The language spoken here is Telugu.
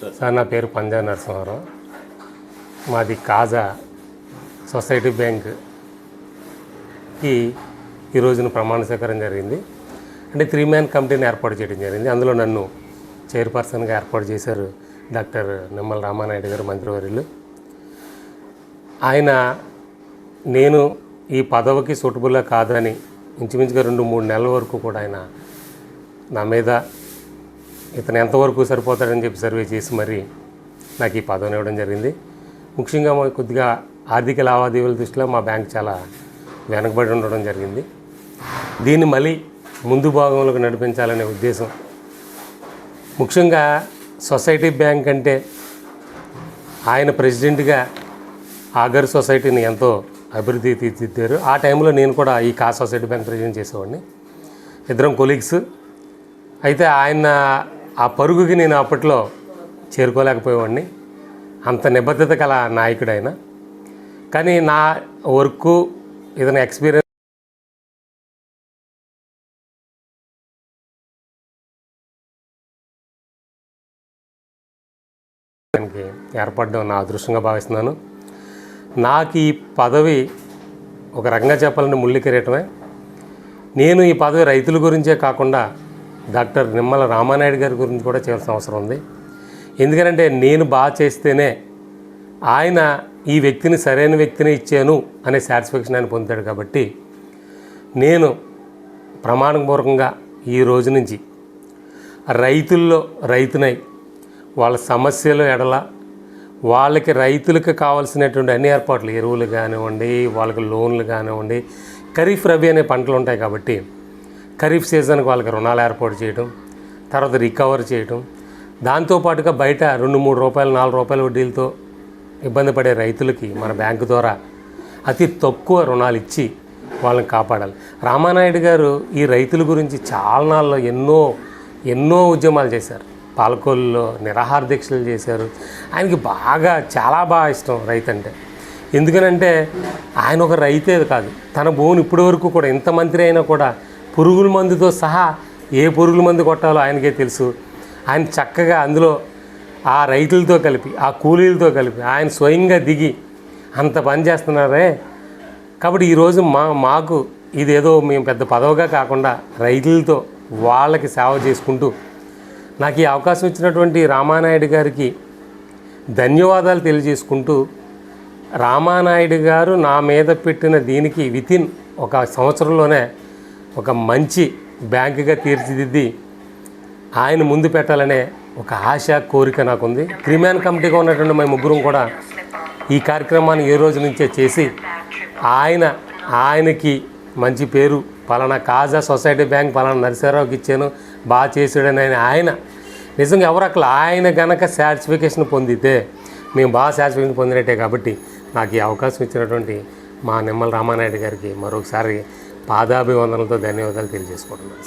సార్ నా పేరు పంజా నరసింహారావు. మాది కాజా సొసైటీ బ్యాంక్కి ఈ రోజున ప్రమాణ స్వీకారం జరిగింది. అంటే త్రీ మ్యాన్ కమిటీని ఏర్పాటు చేయడం జరిగింది. అందులో నన్ను చైర్పర్సన్గా ఏర్పాటు చేశారు డాక్టర్ నిమ్మల రామానాయుడు గారు మంత్రివర్యులు. ఆయన నేను ఈ పదవికి సూటబుల్గా కాదని ఇంచుమించుగా రెండు మూడు నెలల వరకు కూడా ఆయన నా మీద ఇతను ఎంతవరకు సరిపోతాడని చెప్పి సర్వే చేసి మరి నాకు ఈ పదవిని ఇవ్వడం జరిగింది. ముఖ్యంగా మా కొద్దిగా ఆర్థిక లావాదేవీల దృష్టిలో మా బ్యాంక్ చాలా వెనకబడి ఉండడం జరిగింది. దీన్ని మళ్ళీ ముందు భాగంలోకి నడిపించాలనే ఉద్దేశం. ముఖ్యంగా సొసైటీ బ్యాంక్ అంటే ఆయన ప్రెసిడెంట్గా ఆగర్ సొసైటీని ఎంతో అభివృద్ధి తీర్చిదిద్దారు. ఆ టైంలో నేను కూడా ఈ కా సొసైటీ బ్యాంక్ ప్రెసిడెంట్ చేసేవాడిని. ఇద్దరం కొలీగ్స్. అయితే ఆయన ఆ పరుగుకి నేను అప్పట్లో చేరుకోలేకపోయేవాడిని. అంత నిబద్ధత గల నాయకుడు ఆయన కానీ నా వర్క్ ఏదైనా ఎక్స్పీరియన్స్ దానికి ఏర్పడడం నా అదృష్టంగా భావిస్తున్నాను. నాకు ఈ పదవి ఒక రకంగా చెప్పాలని ముళ్ళు కిరీటమే నేను ఈ పదవి రైతుల గురించే కాకుండా డాక్టర్ నిమ్మల రామానాయుడు గారి గురించి కూడా చేయాల్సిన అవసరం ఉంది. ఎందుకంటే నేను బాగా చేస్తేనే ఆయన ఈ వ్యక్తిని సరైన వ్యక్తిని ఇచ్చాను అనే సాటిస్ఫాక్షన్ ఆయన పొందాడు కాబట్టి నేను ప్రమాణపూర్వకంగా ఈ రోజు నుంచి రైతుల్లో రైతునై వాళ్ళ సమస్యలు ఎడల వాళ్ళకి రైతులకు కావాల్సినటువంటి అన్ని ఏర్పాట్లు ఎరువులు కానివ్వండి వాళ్ళకి లోన్లు కానివ్వండి ఖరీఫ్ రబీ అనే పంటలు ఉంటాయి కాబట్టి ఖరీఫ్ సీజన్కి వాళ్ళకి రుణాలు ఏర్పాటు చేయడం తర్వాత రికవర్ చేయడం దాంతోపాటుగా బయట రెండు మూడు రూపాయలు నాలుగు రూపాయల వడ్డీలతో ఇబ్బంది పడే రైతులకి మన బ్యాంకు ద్వారా అతి తక్కువ రుణాలు ఇచ్చి వాళ్ళని కాపాడాలి. రామానాయుడు గారు ఈ రైతుల గురించి చాలా ఎన్నో ఎన్నో ఉద్యమాలు చేశారు. పాలకొల్లులో నిరాహార దీక్షలు చేశారు. ఆయనకి బాగా చాలా బాగా ఇష్టం రైతు అంటే ఎందుకనంటే ఆయన ఒక రైతే కాదు. తన భూమిని ఇప్పటి వరకు కూడా ఎంత మంత్రి అయినా కూడా పురుగుల మందుతో సహా ఏ పురుగుల మందు కొట్టాలో ఆయనకే తెలుసు. ఆయన చక్కగా అందులో ఆ రైతులతో కలిపి ఆ కూలీలతో కలిపి ఆయన స్వయంగా దిగి అంత పని చేస్తున్నారే. కాబట్టి ఈరోజు మా మాకు ఇదేదో మేము పెద్ద పదవిగా కాకుండా రైతులతో వాళ్ళకి సేవ చేసుకుంటూ నాకు ఈ అవకాశం ఇచ్చినటువంటి రామానాయుడు గారికి ధన్యవాదాలు తెలియజేసుకుంటూ రామానాయుడు గారు నా మీద పెట్టిన దీనికి వితిన్ ఒక సంవత్సరంలోనే ఒక మంచి బ్యాంకుగా తీర్చిదిద్ది ఆయన ముందు పెట్టాలనే ఒక ఆశ కోరిక నాకుంది. క్రిమియాన్ కమిటీగా ఉన్నటువంటి మేము ముగ్గురం కూడా ఈ కార్యక్రమాన్ని ఏ రోజు నుంచే చేసి ఆయన ఆయనకి మంచి పేరు పలానా కాజా సొసైటీ బ్యాంక్ పలానా నరసింహారావుకి ఇచ్చాను బాగా చేసాడని ఆయన ఆయన నిజంగా ఎవరు అక్కడ ఆయన గనక సాటిస్ఫికేషన్ పొందితే మేము బాగా సాటిస్ఫికేషన్ పొందినట్టే కాబట్టి నాకు ఈ అవకాశం ఇచ్చినటువంటి మా నిమ్మల రామానాయుడు గారికి మరొకసారి పాదాభివందనలతో ధన్యవాదాలు తెలియజేసుకుంటున్నాను.